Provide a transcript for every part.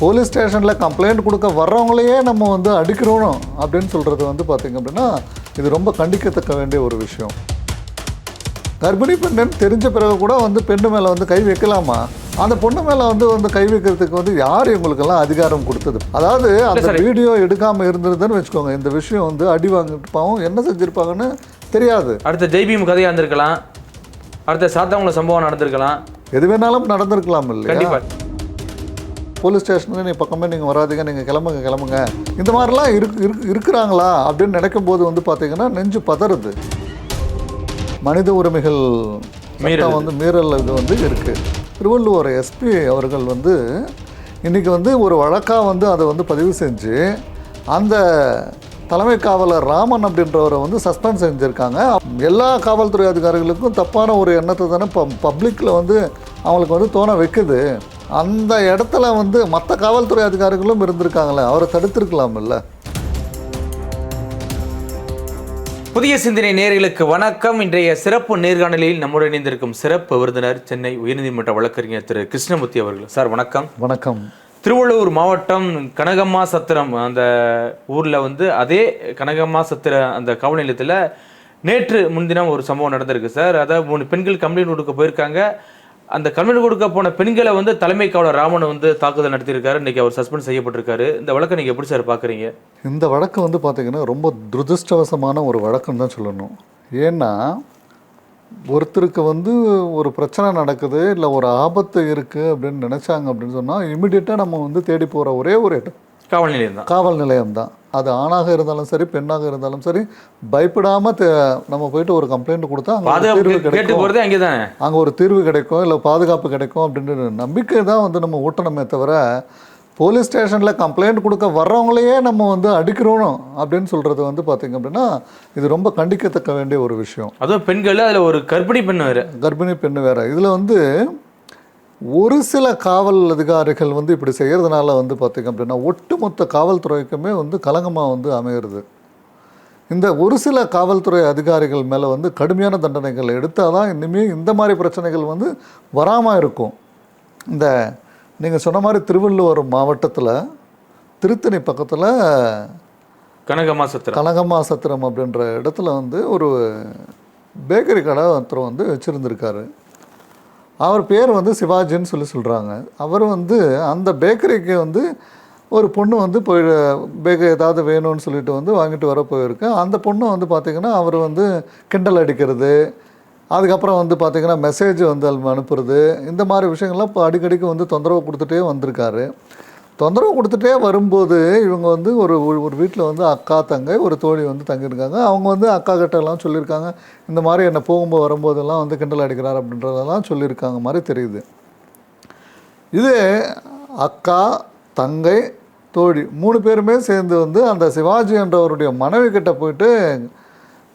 Police ஸ்டேஷனில் complaint கொடுக்க வர்றவங்களையே நம்ம வந்து அடிக்கிறோம் அப்படின்னு சொல்கிறது வந்து பார்த்திங்க அப்படின்னா இது ரொம்ப கண்டிக்கத்தக்க வேண்டிய ஒரு விஷயம். கர்ப்பிணி பெண்ணுன்னு தெரிஞ்ச பிறகு கூட வந்து பெண்ணு மேலே வந்து கை வைக்கலாமா? அந்த பொண்ணு மேலே வந்து வந்து கை வைக்கிறதுக்கு வந்து யார் இவங்களுக்கெல்லாம் அதிகாரம் கொடுத்தது? அதாவது அந்த. வீடியோ எடுக்காமல் இருந்ததுன்னு வச்சுக்கோங்க இந்த விஷயம் வந்து அடி வாங்கிட்டு பாவம் என்ன செஞ்சுருப்பாங்கன்னு தெரியாது. அடுத்த ஜெய்பீம் கதையாக இருந்திருக்கலாம். அடுத்த சாத்தாங்குளம் சம்பவம் நடந்திருக்கலாம். எது வேணாலும் நடந்திருக்கலாம் இல்லையா? போலீஸ் ஸ்டேஷனுக்கு நீ பக்கமே நீங்கள் வராதீங்க நீங்கள் கிளம்புங்க கிளம்புங்க. இந்த மாதிரிலாம் இருக்கு இருக்கு இருக்கிறாங்களா அப்படின்னு நினைக்கும் போது வந்து பார்த்தீங்கன்னா நெஞ்சு பதறுது. மனித உரிமைகள் மீறல் வந்து மீறல் இது வந்து இருக்குது திருவள்ளுவர் எஸ்பி அவர்கள் வந்து இன்றைக்கி வந்து ஒரு வழக்காக வந்து அதை வந்து பதிவு செஞ்சு அந்த தலைமை காவலர் ராமன் அப்படின்றவரை வந்து சஸ்பெண்ட் செஞ்சுருக்காங்க. எல்லா காவல்துறை அதிகாரிகளுக்கும் தப்பான ஒரு எண்ணத்தை தானே ப பப்ளிக்கில் வந்து அவங்களுக்கு வந்து தோண வைக்குது. அந்த இடத்துல வந்து மற்ற காவல்துறை அதிகாரிகளும் இருந்திருக்காங்களே அவரை தடுத்திருக்கலாம்ல? புதிய சிந்தனை நேயர்களுக்கு வணக்கம். இன்றைய சிறப்பு நேர்காணலில் நம்முடன் இணைந்திருக்கும் சிறப்பு விருந்தினர் சென்னை உயர்நீதிமன்ற வழக்கறிஞர் திரு கிருஷ்ணமூர்த்தி அவர்கள். சார் வணக்கம். வணக்கம். திருவள்ளூர் மாவட்டம் கனகம்மா சத்திரம் அந்த ஊரில் வந்து அதே கனகம்மா சத்திர அந்த காவல் நிலையத்தில் நேற்று முன்தினம் ஒரு சம்பவம் நடந்திருக்கு சார். அதாவது மூணு பெண்கள் கம்ப்ளைண்ட் கொடுக்க போயிருக்காங்க. அந்த கம்ப்ளைண்ட் கொடுக்க போன பெண்களை வந்து தலைமை காவலர் ராமன் வந்து தாக்குதல் நடத்தியிருக்காரு. இன்னைக்கு அவர் சஸ்பெண்ட் செய்யப்பட்டிருக்காரு. இந்த வழக்கை நீங்கள் எப்படி சார் பார்க்குறீங்க? இந்த வழக்கு வந்து பார்த்திங்கன்னா ரொம்ப துரதிருஷ்டவசமான ஒரு வழக்குன்னு தான் சொல்லணும். ஏன்னா ஒருத்தருக்கு வந்து ஒரு பிரச்சனை நடக்குது இல்லை ஒரு ஆபத்து இருக்குது அப்படின்னு நினச்சாங்க அப்படின்னு சொன்னால் இமிடியேட்டாக நம்ம வந்து தேடி போகிற ஒரே ஒரு இடம். காவல் நிலையம் தான். காவல் நிலையம் தான். அது ஆணாக இருந்தாலும் சரி பெண்ணாக இருந்தாலும் சரி பயப்படாமல் நம்ம போயிட்டு ஒரு கம்ப்ளைண்ட் கொடுத்தா அங்கே தீர்வு கிடைக்கும். அங்கே தானே அங்கே ஒரு தீர்வு கிடைக்கும் இல்லை பாதுகாப்பு கிடைக்கும் அப்படின்ற நம்பிக்கை தான் வந்து நம்ம ஊட்டணுமே தவிர போலீஸ் ஸ்டேஷனில் கம்ப்ளைண்ட் கொடுக்க வர்றவங்களையே நம்ம வந்து அடிக்கிறோம் அப்படின்னு சொல்கிறது வந்து பார்த்திங்க அப்படின்னா இது ரொம்ப கண்டிக்கத்தக்க வேண்டிய ஒரு விஷயம். அதுவும் பெண்கள் அதில் ஒரு கர்ப்பிணி பெண் வேறு. கர்ப்பிணி பெண்ணு வேற. இதில் வந்து ஒரு சில காவல் அதிகாரிகள் வந்து இப்படி செய்கிறதுனால வந்து பார்த்திங்க அப்படின்னா ஒட்டுமொத்த காவல்துறைக்குமே வந்து கலங்கமாக வந்து அமையிறது. இந்த ஒரு சில காவல்துறை அதிகாரிகள் மேலே வந்து கடுமையான தண்டனைகள் எடுத்தால் தான் இனிமேல் இந்த மாதிரி பிரச்சனைகள் வந்து வராமல் இருக்கும். இந்த நீங்கள் சொன்ன மாதிரி திருவள்ளுவர் மாவட்டத்தில் திருத்தணி பக்கத்தில் கனகம்மா சத்திரம். கனகம்மா சத்திரம் அப்படின்ற இடத்துல வந்து ஒரு பேக்கரி கடை ஒருத்தர் வந்து வச்சுருந்துருக்காரு. அவர் பேர் வந்து சிவாஜின்னு சொல்லி சொல்கிறாங்க அவர் வந்து அந்த பேக்கரிக்கு வந்து ஒரு பொண்ணு வந்து போய் பேக்கரி ஏதாவது வேணும்னு சொல்லிட்டு வந்து வாங்கிட்டு வர போயிருக்கு. அந்த பொண்ணு வந்து பார்த்திங்கன்னா அவர் வந்து கிண்டல் அடிக்கிறது அதுக்கப்புறம் வந்து பார்த்திங்கன்னா மெசேஜ் வந்து அனுப்புறது இந்த மாதிரி விஷயங்கள்லாம் இப்போ அடிக்கடிக்கு வந்து தொந்தரவு கொடுத்துட்டே வந்திருக்காரு. தொந்தரவு கொடுத்துட்டே வரும்போது இவங்க வந்து ஒரு ஒரு- ஒரு வீட்டில் வந்து அக்கா தங்கை ஒரு தோழி வந்து தங்கியிருக்காங்க. அவங்க வந்து அக்கா கிட்ட எல்லாம் சொல்லியிருக்காங்க. இந்த மாதிரி என்னை போகும்போது வரும்போதெல்லாம் வந்து கிண்டல் அடிக்கிறார் அப்படின்றதெல்லாம் சொல்லியிருக்காங்க மாதிரி தெரியுது. இது அக்கா தங்கை தோழி மூணு பேருமே சேர்ந்து வந்து அந்த சிவாஜி என்றவருடைய மனைவி கிட்ட போயிட்டு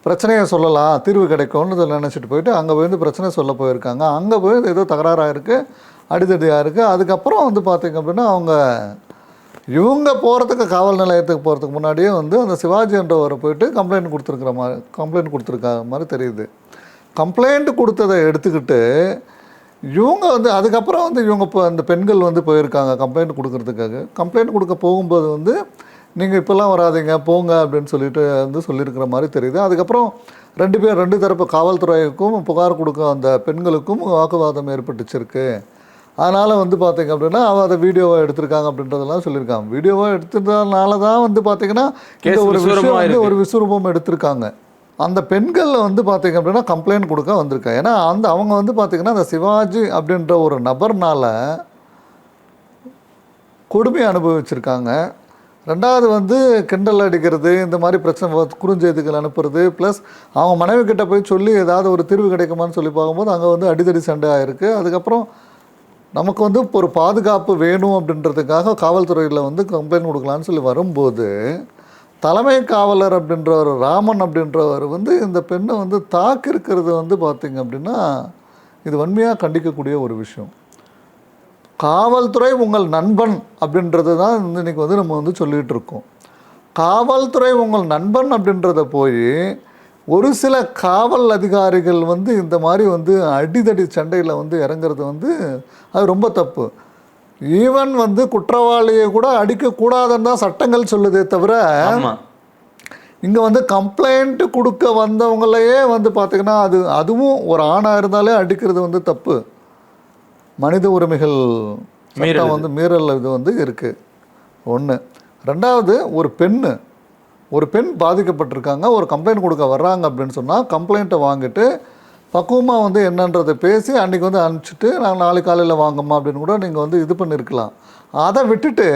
பிரச்சனையை சொல்லலாம் தீர்வு கிடைக்கும்னு சொல்லி நினச்சிட்டு போயிட்டு அங்கே போய் வந்து பிரச்சனை சொல்ல போயிருக்காங்க. அங்கே போய் ஏதோ தகராறாக இருக்குது அடிதடியாக இருக்குது அதுக்கப்புறம் வந்து பார்த்திங்க அப்படின்னா அவங்க இவங்க போகிறதுக்கு காவல் நிலையத்துக்கு போகிறதுக்கு முன்னாடியே வந்து அந்த சிவாஜி என்றவரை போயிட்டு கம்ப்ளைண்ட் கொடுத்துருக்குற மாதிரி கம்ப்ளைண்ட் கொடுத்துருக்க மாதிரி தெரியுது. கம்ப்ளைண்ட் கொடுத்ததை எடுத்துக்கிட்டு இவங்க வந்து அதுக்கப்புறம் வந்து இவங்க இப்போ அந்த பெண்கள் வந்து போயிருக்காங்க கம்ப்ளைண்ட் கொடுக்கறதுக்காக. கம்ப்ளைண்ட் கொடுக்க போகும்போது வந்து நீங்கள் இப்போல்லாம் வராதீங்க போங்க அப்படின்னு சொல்லிட்டு வந்து சொல்லியிருக்கிற மாதிரி தெரியுது. அதுக்கப்புறம் ரெண்டு பேர் ரெண்டு தரப்பு காவல்துறைக்கும் புகார் கொடுக்க அந்த பெண்களுக்கும் வாக்குவாதம் ஏற்பட்டுச்சிருக்கு. அதனால் வந்து பார்த்தீங்க அப்படின்னா அவள் அதை வீடியோவை எடுத்திருக்காங்க அப்படின்றதெல்லாம் சொல்லியிருக்காங்க. வீடியோவை எடுத்ததுனால தான் வந்து பார்த்தீங்கன்னா இந்த ஒரு விஷயம் வந்து. ஒரு விஸ்வரூபம் எடுத்திருக்காங்க. அந்த பெண்கள் வந்து பார்த்தீங்க அப்படின்னா கம்ப்ளைண்ட் கொடுக்க வந்திருக்காங்க ஏன்னா அந்த அவங்க வந்து பார்த்தீங்கன்னா அந்த சிவாஜி அப்படின்ற ஒரு நபர்னால கொடுமை அனுபவிச்சிருக்காங்க. ரெண்டாவது வந்து கிண்டல் அடிக்கிறது இந்த மாதிரி பிரச்சனை குறுஞ்செய்திகள் அனுப்புறது ப்ளஸ் அவங்க மனைவி கிட்ட போய் சொல்லி ஏதாவது ஒரு தீர்வு கிடைக்குமான்னு சொல்லி பார்க்கும்போது அங்கே வந்து அடிதடி சண்டை ஆயிருக்கு. அதுக்கப்புறம் நமக்கு வந்து இப்போ ஒரு பாதுகாப்பு வேணும் அப்படின்றதுக்காக காவல்துறையில் வந்து கம்ப்ளைண்ட் கொடுக்கலான்னு சொல்லி வரும்போது தலைமை காவலர் அப்படின்றவர் ராமன் அப்படின்றவர் வந்து இந்த பெண்ணை வந்து தாக்கியிருக்கிறது வந்து பார்த்திங்க அப்படின்னா இது வன்மையாக கண்டிக்கக்கூடிய ஒரு விஷயம். காவல்துறை உங்கள் நண்பன் அப்படின்றது தான் வந்து இன்னைக்கு வந்து நம்ம வந்து சொல்லிகிட்டு இருக்கோம். காவல்துறை உங்கள் நண்பன் அப்படின்றத போய் ஒரு சில காவல் அதிகாரிகள் வந்து இந்த மாதிரி வந்து அடிதடி சண்டையில் வந்து இறங்குறது வந்து அது ரொம்ப தப்பு. ஈவன் வந்து குற்றவாளியை கூட அடிக்கக்கூடாதுன்னு தான் சட்டங்கள் சொல்லுதே தவிர இங்கே வந்து கம்ப்ளைண்ட் கொடுக்க வந்தவங்களையே வந்து பார்த்திங்கன்னா அது அதுவும் ஒரு ஆணாக இருந்தாலே அடிக்கிறது வந்து தப்பு. மனித உரிமைகள் சட்டம் வந்து மீறல் இது வந்து இருக்குது ஒன்று ரெண்டாவது ஒரு பெண்ணு ஒரு பெண் பாதிக்கப்பட்டிருக்காங்க ஒரு கம்ப்ளைண்ட் கொடுக்க வர்றாங்க அப்படின்னு சொன்னால் கம்ப்ளைண்ட்டை வாங்கிட்டு பக்குவமாக வந்து என்னன்றதை பேசி அன்றைக்கி வந்து அனுப்பிச்சிட்டு நாங்கள் நாளைக்கு காலையில் வாங்கம்மா அப்படின்னு கூட நீங்கள் வந்து இது பண்ணியிருக்கலாம் அதை விட்டுட்டு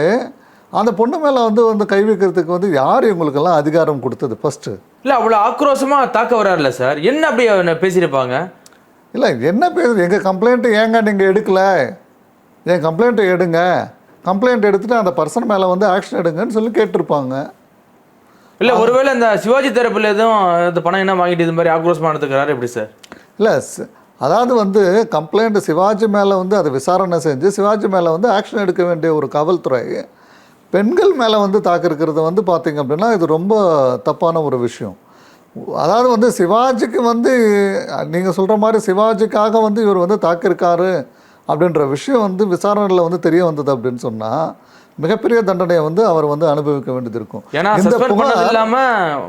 அந்த பொண்ணு மேலே வந்து வந்து கை வைக்கிறதுக்கு வந்து யார் இவங்களுக்கெல்லாம் அதிகாரம் கொடுத்தது ஃபஸ்ட்டு இல்ல அவ்வளவு ஆக்ரோஷமா தாக்க வராருல சார். என்ன அப்படி அவனை பேசியிருப்பாங்க? இல்லை என்ன பேசுது எங்கள் கம்ப்ளைண்ட்டு ஏங்க நீங்கள் எடுக்கல? என் கம்ப்ளைண்ட்டை எடுங்க. கம்ப்ளைண்ட் எடுத்துட்டு அந்த பர்சன் மேலே வந்து ஆக்ஷன் எடுங்கன்னு சொல்லி கேட்டிருப்பாங்க. இல்ல ஒருவேளை இந்த சிவாஜி தரப்புல எதுவும் இந்த பணம் என்ன வாங்கிட்டு இது மாதிரி ஆக்ரோஷமா நடந்துக்கிறாரு எப்படி சார்? இல்லை அதாவது வந்து கம்ப்ளைண்ட் சிவாஜி மேலே வந்து அதை விசாரணை செஞ்சு சிவாஜி மேலே வந்து ஆக்ஷன் எடுக்க வேண்டிய ஒரு காவல்துறை பெண்கள் மேலே வந்து தாக்கிருக்கிறது வந்து பார்த்திங்க அப்படின்னா இது ரொம்ப தப்பான ஒரு விஷயம். அதாவது வந்து சிவாஜிக்கு வந்து நீங்கள் சொல்கிற மாதிரி சிவாஜிக்காக வந்து இவர் வந்து தாக்கியிருக்காரு அப்படின்ற விஷயம் வந்து விசாரணையில் வந்து தெரிய வந்தது அப்படின்னு சொன்னால் மிகப்பெரிய தண்டனையை வந்து அவர் வந்து அனுபவிக்க வேண்டியது இருக்கும். இந்த புகார் இல்லாம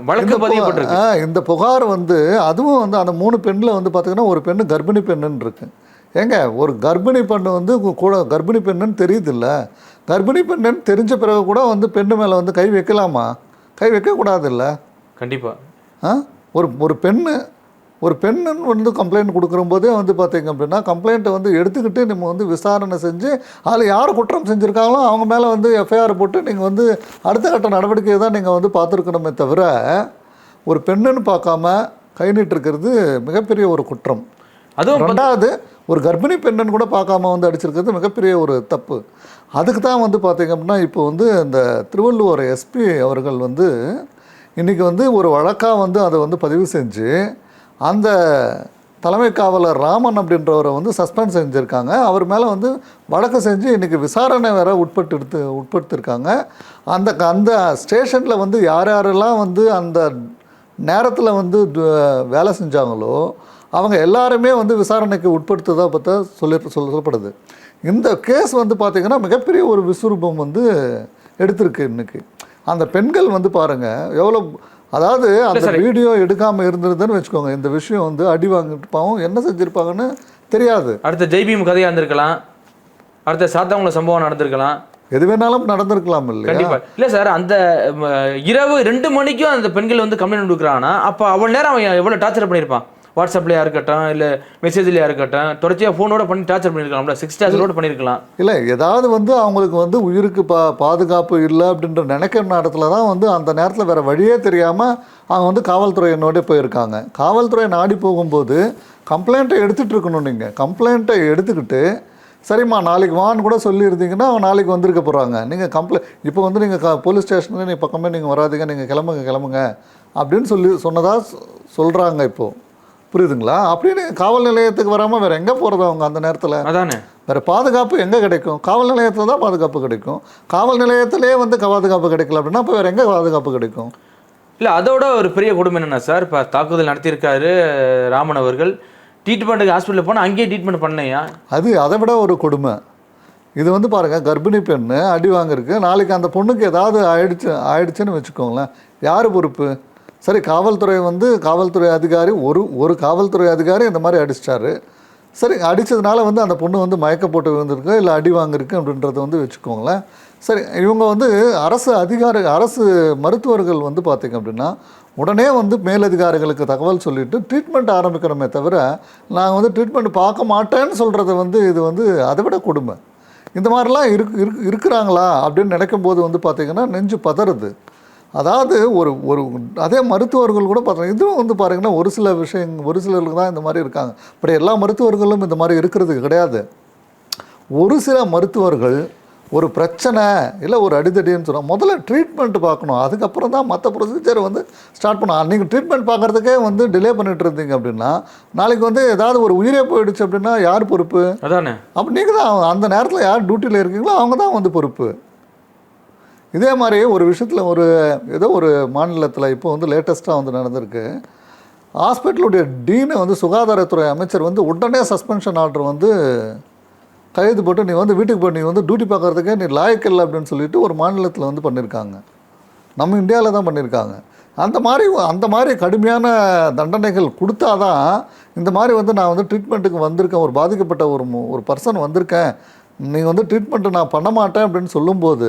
வழக்கு இந்த பதியப்பட்டிருக்கு. புகார், ஆ, இந்த புகார் வந்து அதுவும் வந்து அந்த மூணு பெண்ணில் வந்து பார்த்தீங்கன்னா ஒரு பெண்ணு கர்ப்பிணி பெண்ணுன்னு இருக்கு. ஏங்க ஒரு கர்ப்பிணி பெண்ணு வந்து கூட கர்ப்பிணி பெண்ணுன்னு தெரியுதுல்ல? கர்ப்பிணி பெண்ணுன்னு தெரிஞ்ச பிறகு கூட வந்து பெண்ணு மேலே வந்து கை வைக்கலாமா? கை வைக்கக்கூடாதுல்ல? கண்டிப்பா. ஆ ஒரு ஒரு பெண்ணு ஒரு பெண்ணுன்னு வந்து கம்ப்ளைண்ட் கொடுக்கும்போதே வந்து பார்த்தீங்க அப்படின்னா கம்ப்ளைண்ட்டை வந்து எடுத்துக்கிட்டு நம்ம வந்து விசாரணை செஞ்சு அதில் யார் குற்றம் செஞ்சுருக்காங்களோ அவங்க மேலே வந்து எஃப்ஐஆர் போட்டு நீங்கள் வந்து அடுத்த கட்ட நடவடிக்கையை தான் நீங்கள் வந்து பார்த்துருக்கணுமே தவிர ஒரு பெண்ணுன்னு பார்க்காம கை நீட்டிருக்கிறது மிகப்பெரிய ஒரு குற்றம். அதுவும் ரெண்டாவது ஒரு கர்ப்பிணி பெண்ணுன்னு கூட பார்க்காம வந்து அடிச்சிருக்கிறது மிகப்பெரிய ஒரு தப்பு. அதுக்கு தான் வந்து பார்த்தீங்க அப்படின்னா இப்போ வந்து இந்த திருவள்ளுவர் எஸ்பி அவர்கள் வந்து இன்றைக்கி வந்து ஒரு வழக்காக வந்து அதை வந்து பதிவு செஞ்சு அந்த தலைமை காவலர் ராமன் அப்படின்றவரை வந்து சஸ்பெண்ட் செஞ்சுருக்காங்க. அவர் மேலே வந்து வழக்கு செஞ்சு இன்றைக்கி விசாரணை வேற உட்பட்டு எடுத்து உட்படுத்திருக்காங்க. அந்த அந்த ஸ்டேஷனில் வந்து யார் யாரெல்லாம் வந்து அந்த நேரத்தில் வந்து வேலை செஞ்சாங்களோ அவங்க எல்லாருமே வந்து விசாரணைக்கு உட்படுத்துதா பார்த்தா சொல்லி சொல்ல சொல்லப்படுது. இந்த கேஸ் வந்து பார்த்திங்கன்னா மிகப்பெரிய ஒரு விஸ்வரூபம் வந்து எடுத்திருக்கு இன்னைக்கு. அந்த பெண்கள் வந்து பாருங்கள் எவ்வளோ அதாவது அந்த வீடியோ எடுக்காமல் இருந்திருந்தேன்னு வச்சுக்கோங்க. இந்த விஷயம் வந்து அடி வாங்கிட்டு பாவம் என்ன செஞ்சுருப்பாங்கன்னு தெரியாது. அடுத்த ஜெய்பீம் கதையா இருந்திருக்கலாம். அடுத்த சாத்தாங்குளம் சம்பவம் நடந்திருக்கலாம். எது வேணாலும் நடந்திருக்கலாம் இல்லையா? இல்ல சார் அந்த இரவு ரெண்டு மணிக்கும் அந்த பெண்கள் வந்து கம்ப்ளைண்ட் கொடுக்குறாங்கன்னா அப்ப அவ்வளவு நேரம் அவன் எவ்வளவு டார்ச்சர் பண்ணியிருப்பான்? வாட்ஸ்அப்லயா இருக்கட்டும் இல்ல மெசேஜ்லயா இருக்கட்டும் தொடர்ச்சியா போனோட பண்ணி டார்ச்சர் பண்ணிருக்கலாம்ல. சிக்ஸ் டார்ச்சரோட பண்ணிருக்கலாம். இல்லை ஏதாவது வந்து அவங்களுக்கு வந்து உயிருக்கு பா பாதுகாப்பு இல்லை அப்படின்ற நினைக்கிற நேரத்தில் தான் வந்து அந்த நேரத்தில் வேறு வழியே தெரியாமல் அவங்க வந்து காவல்துறையை நோடி போயிருக்காங்க. காவல்துறை நாடி போகும்போது கம்ப்ளைண்ட்டை எடுத்துகிட்டு இருக்கணும் நீங்கள் கம்ப்ளைண்ட்டை எடுத்துக்கிட்டு சரிம்மா நாளைக்கு வான்னு கூட சொல்லியிருந்தீங்கன்னா அவங்க நாளைக்கு வந்திருக்க போகிறாங்க நீங்கள் கம்ப்ளைண்ட் இப்போ வந்து நீங்கள் போலீஸ் ஸ்டேஷனுக்கு நீ பக்கமே நீங்கள் வராதீங்க நீங்கள் கிளம்புங்க கிளம்புங்க அப்படின்னு சொல்லி சொன்னதாக சொல்கிறாங்க இப்போது புரியுதுங்களா? அப்படின்னு காவல் நிலையத்துக்கு வராமல் வேறு எங்கே போகிறது அவங்க அந்த நேரத்தில்? அதானே. வேறு பாதுகாப்பு எங்கே கிடைக்கும்? காவல் நிலையத்தில் தான் பாதுகாப்பு கிடைக்கும். காவல் நிலையத்திலே வந்து பாதுகாப்பு கிடைக்கல அப்படின்னா அப்போ வேறு எங்கே பாதுகாப்பு கிடைக்கும்? இல்ல அதோட ஒரு பெரிய கொடுமை என்னன்னா சார் இப்ப தாக்குதல் நடத்தியிருக்காரு ராமன் அவர்கள். ட்ரீட்மெண்ட்டுக்கு ஹாஸ்பிட்டல் போனா அங்கேயே ட்ரீட்மெண்ட் பண்ணையா அது அதை விட ஒரு கொடுமை. இது வந்து பாருங்கள் கர்ப்பிணி பெண்ணு அடி வாங்கிருக்கு நாளைக்கு அந்த பொண்ணுக்கு ஏதாவது ஆயிடுச்சு ஆயிடுச்சுன்னு வச்சுக்கோங்களேன். யார் பொறுப்பு? சரி காவல்துறை வந்து காவல்துறை அதிகாரி ஒரு ஒரு காவல்துறை அதிகாரி இந்த மாதிரி அடிச்சிட்டாரு. சரி அடித்ததுனால வந்து அந்த பொண்ணு வந்து மயக்க போட்டு விழுந்திருக்கு இல்லை அடி வாங்கியிருக்கு அப்படின்றத வந்து வச்சுக்கோங்களேன். சரி இவங்க வந்து அரசு அதிகாரி அரசு மருத்துவர்கள் வந்து பார்த்திங்க அப்படின்னா உடனே வந்து மேலதிகாரிகளுக்கு தகவல் சொல்லிட்டு ட்ரீட்மெண்ட் ஆரம்பிக்கணுமே தவிர நாங்கள் வந்து ட்ரீட்மெண்ட் பார்க்க மாட்டேன்னு சொல்கிறது வந்து இது வந்து அதை விட கொடுமை. இந்த மாதிரிலாம் இருக்கு இருக்கிறாங்களா அப்படின்னு நினைக்கும் போது வந்து பார்த்திங்கன்னா நெஞ்சு பதறுது. அதாவது ஒரு ஒரு அதே மருத்துவர்கள் கூட பார்த்தீங்கன்னா இதுவும் வந்து பாருங்கன்னா ஒரு சில விஷயம் ஒரு சிலருக்கு தான் இந்த மாதிரி இருக்காங்க. இப்படி எல்லா மருத்துவர்களும் இந்த மாதிரி இருக்கிறது கிடையாது. ஒரு சில மருத்துவர்கள் ஒரு பிரச்சனை இல்லை ஒரு அடிதடின்னு சொன்னால் முதல்ல ட்ரீட்மெண்ட் பார்க்கணும். அதுக்கப்புறம் தான் மற்ற ப்ரொசீஜர் வந்து ஸ்டார்ட் பண்ணணும். நீங்கள் ட்ரீட்மெண்ட் பார்க்குறதுக்கே வந்து டிலே பண்ணிட்டு இருந்தீங்க அப்படின்னா நாளைக்கு வந்து ஏதாவது ஒரு உயிரே போயிடுச்சு அப்படின்னா யார் பொறுப்பு? அதானே? அப்போ நீங்கள் தான் அந்த நேரத்தில் யார் டியூட்டியில் இருக்கீங்களோ அவங்க தான் வந்து பொறுப்பு. இதே மாதிரி ஒரு விஷயத்தில் ஒரு ஏதோ ஒரு மாநிலத்தில் இப்போ வந்து லேட்டஸ்ட்டாக வந்து நடந்திருக்கு. ஹாஸ்பிட்டலுடைய டீனை வந்து சுகாதாரத்துறை அமைச்சர் வந்து உடனே சஸ்பென்ஷன் ஆர்டர் வந்து கைது போட்டு நீ வந்து வீட்டுக்கு போய் நீ வந்து டியூட்டி பார்க்கறதுக்கே நீ லாயக்கில்லை அப்படின்னு சொல்லிட்டு ஒரு மாநிலத்தில் வந்து பண்ணியிருக்காங்க நம்ம இந்தியாவில் தான் பண்ணியிருக்காங்க அந்த மாதிரி அந்த மாதிரி கடுமையான தண்டனைகள் கொடுத்தா தான் இந்த மாதிரி வந்து நான் வந்து ட்ரீட்மெண்ட்டுக்கு வந்திருக்கேன் ஒரு பாதிக்கப்பட்ட ஒரு ஒரு பர்சன் வந்திருக்கேன். நீங்கள் வந்து ட்ரீட்மெண்ட்டு நான் பண்ண மாட்டேன் அப்படின்னு சொல்லும்போது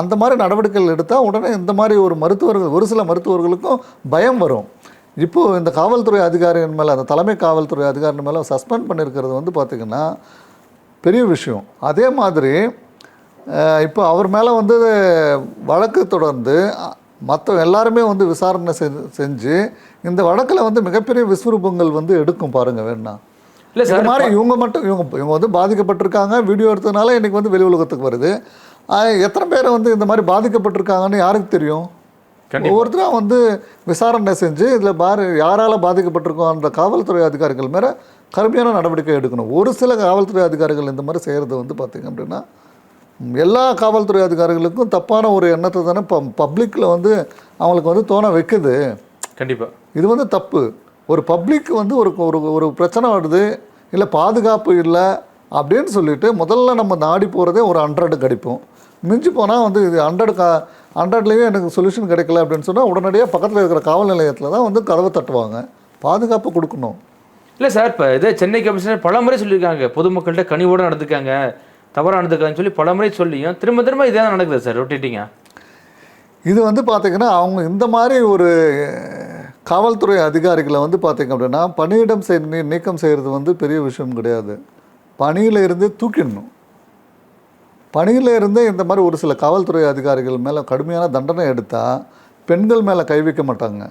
அந்த மாதிரி நடவடிக்கைகள் எடுத்தால் உடனே இந்த மாதிரி ஒரு மருத்துவர்கள் ஒரு சில மருத்துவர்களுக்கும் பயம் வரும். இப்போது இந்த காவல்துறை அதிகாரிகள் மேலே அந்த தலைமை காவல்துறை அதிகாரிகள் மேலே சஸ்பெண்ட் பண்ணியிருக்கிறது வந்து பார்த்திங்கன்னா பெரிய விஷயம். அதே மாதிரி இப்போ அவர் மேலே வந்து வழக்கு தொடர்ந்து மற்ற எல்லாருமே வந்து விசாரணை செஞ்சு செஞ்சு இந்த வழக்கில் வந்து மிகப்பெரிய விஸ்வரூபங்கள் வந்து எடுக்கும் பாருங்க வேணா இல்ல இந்த சார் மாதிரி இவங்க மட்டும் இவங்க இவங்க வந்து பாதிக்கப்பட்டிருக்காங்க. வீடியோ எடுத்ததுனால இன்னைக்கு வந்து வெளி உலகத்துக்கு வருது. எத்தனை பேர் வந்து இந்த மாதிரி பாதிக்கப்பட்டிருக்காங்கன்னு யாருக்கு தெரியும். ஒவ்வொருத்தரும் வந்து விசாரணை செஞ்சு இதில் பாரு யாரால் பாதிக்கப்பட்டிருக்கோன்ற காவல்துறை அதிகாரிகள் மேலே கடுமையான நடவடிக்கை எடுக்கணும். ஒரு சில காவல்துறை அதிகாரிகள் இந்த மாதிரி செய்கிறது வந்து பார்த்திங்க அப்படின்னா எல்லா காவல்துறை அதிகாரிகளுக்கும் தப்பான ஒரு எண்ணத்தை தானே ப பப்ளிக்கில் வந்து அவங்களுக்கு வந்து தோண வைக்குது. கண்டிப்பா. இது வந்து தப்பு. ஒரு பப்ளிக் வந்து ஒரு ஒரு ஒரு பிரச்சனை வருது இல்லை பாதுகாப்பு இல்லை அப்படின்னு சொல்லிட்டு முதல்ல நம்ம நாடி போகிறதே ஒரு ஹண்ட்ரடு கிடைப்போம் மிஞ்சி போனால் வந்து இது ஹண்ட்ரட் கா ஹண்ட்ரட்லேயும் எனக்கு சொல்யூஷன் கிடைக்கல அப்படின்னு சொன்னால் உடனடியாக பக்கத்தில் இருக்கிற காவல் நிலையத்தில் தான் வந்து கதவை தட்டுவாங்க. பாதுகாப்பு கொடுக்கணும். இல்ல சார் இப்போ இதே சென்னை கமிஷனர் பல முறை சொல்லியிருக்காங்க. பொதுமக்கள்கிட்ட கனிவோட நடந்துக்காங்க தவறா நடந்துக்காங்கன்னு சொல்லி பல முறை சொல்லியும் திரும்ப திரும்ப இதே தான் நடக்குது சார் ரொட்டேட்டிங்க இது வந்து பார்த்திங்கன்னா அவங்க இந்த மாதிரி ஒரு காவல்துறை அதிகாரிகளை வந்து பார்த்திங்க அப்படின்னா பணியிடம் செய் நீக்கம் செய்கிறது வந்து பெரிய விஷயம் கிடையாது. பணியில் இருந்து தூக்கிடணும். பணியில் இருந்தே இந்த மாதிரி ஒரு சில காவல்துறை அதிகாரிகள் மேலே கடுமையான தண்டனை எடுத்தால் பெண்கள் மேலே கை வைக்க மாட்டாங்க.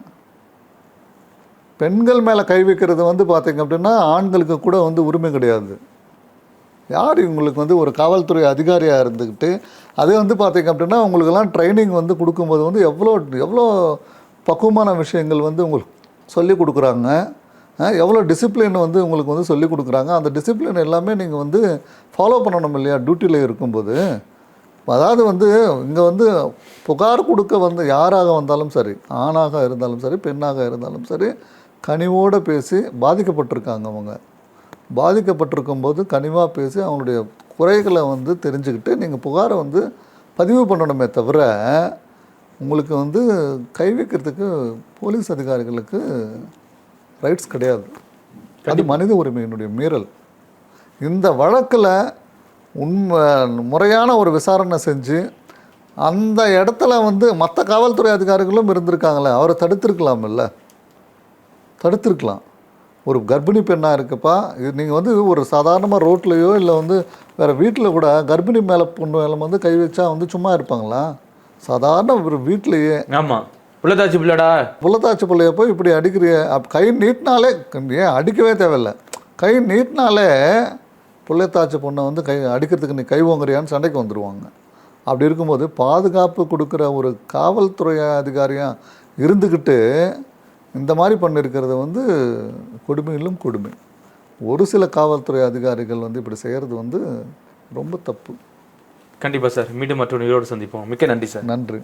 பெண்கள் மேலே கை வைக்கிறது வந்து பார்த்திங்க அப்படின்னா ஆண்களுக்கு கூட வந்து உரிமை கிடையாது. யார் இவங்களுக்கு வந்து ஒரு காவல்துறை அதிகாரியாக இருந்துக்கிட்டு அதே வந்து பார்த்திங்க அப்படின்னா உங்களுக்கெல்லாம் ட்ரைனிங் வந்து கொடுக்கும்போது வந்து எவ்வளோ எவ்வளோ பக்குவமான விஷயங்கள் வந்து உங்களுக்கு சொல்லி கொடுக்குறாங்க. எவ்வளோ டிசிப்ளின் வந்து உங்களுக்கு வந்து சொல்லி கொடுக்குறாங்க. அந்த டிசிப்ளின் எல்லாமே நீங்கள் வந்து ஃபாலோ பண்ணணும் இல்லையா? டியூட்டியில் இருக்கும்போது. அதாவது வந்து இங்கே வந்து புகார் கொடுக்க வந்து யாராக வந்தாலும் சரி ஆணாக இருந்தாலும் சரி பெண்ணாக இருந்தாலும் சரி கனிவோடு பேசி பாதிக்கப்பட்டிருக்காங்க அவங்க. பாதிக்கப்பட்டிருக்கும் போது கனிவாக பேசி அவங்களுடைய குறைகளை வந்து தெரிஞ்சுக்கிட்டு நீங்கள் புகாரை வந்து பதிவு பண்ணணுமே தவிர உங்களுக்கு வந்து கை வைக்கிறதுக்கு போலீஸ் அதிகாரிகளுக்கு ரைட்ஸ் கிடையாது. அது மனித உரிமையினுடைய மீறல். இந்த வழக்கில் உண்மை முறையான ஒரு விசாரணை செஞ்சு அந்த இடத்துல வந்து மற்ற காவல்துறை அதிகாரிகளும் இருந்திருக்காங்களே அவரை தடுத்திருக்கலாம்ல தடுத்திருக்கலாம். ஒரு கர்ப்பிணி பெண்ணாக இருக்குப்பா இது நீங்கள் வந்து ஒரு சாதாரணமாக ரோட்லேயோ இல்லை வந்து வேறு வீட்டில் கூட கர்ப்பிணி மேலே பொண்ணு மேலே வந்து கை வச்சா வந்து சும்மா இருப்பாங்களா? சாதாரண ஒரு வீட்லேயே ஆமா. உள்ளதாச்சு பிள்ளடா புள்ளத்தாச்சி பிள்ளைய போய் இப்படி அடிக்கிறிய? அப் கை நீட்டினாலே ஏன் அடிக்கவே தேவையில்ல. கை நீட்டினாலே புள்ளைத்தாச்சி பொண்ணை வந்து கை அடிக்கிறதுக்கு நீ கை ஓங்குறியான்னு சண்டைக்கு வந்துடுவாங்க அப்படி இருக்கும்போது பாதுகாப்பு கொடுக்குற ஒரு காவல்துறை அதிகாரியாக இருந்துக்கிட்டு இந்த மாதிரி பண்ணியிருக்கிறது வந்து கொடுமையிலும் கொடுமை. ஒரு சில காவல்துறை அதிகாரிகள் வந்து இப்படி செய்கிறது வந்து ரொம்ப தப்பு. கண்டிப்பா சார். மீண்டும் மற்றொரு நிகழ்வோடு சந்திப்போம். மிக்க நன்றி சார். நன்றி.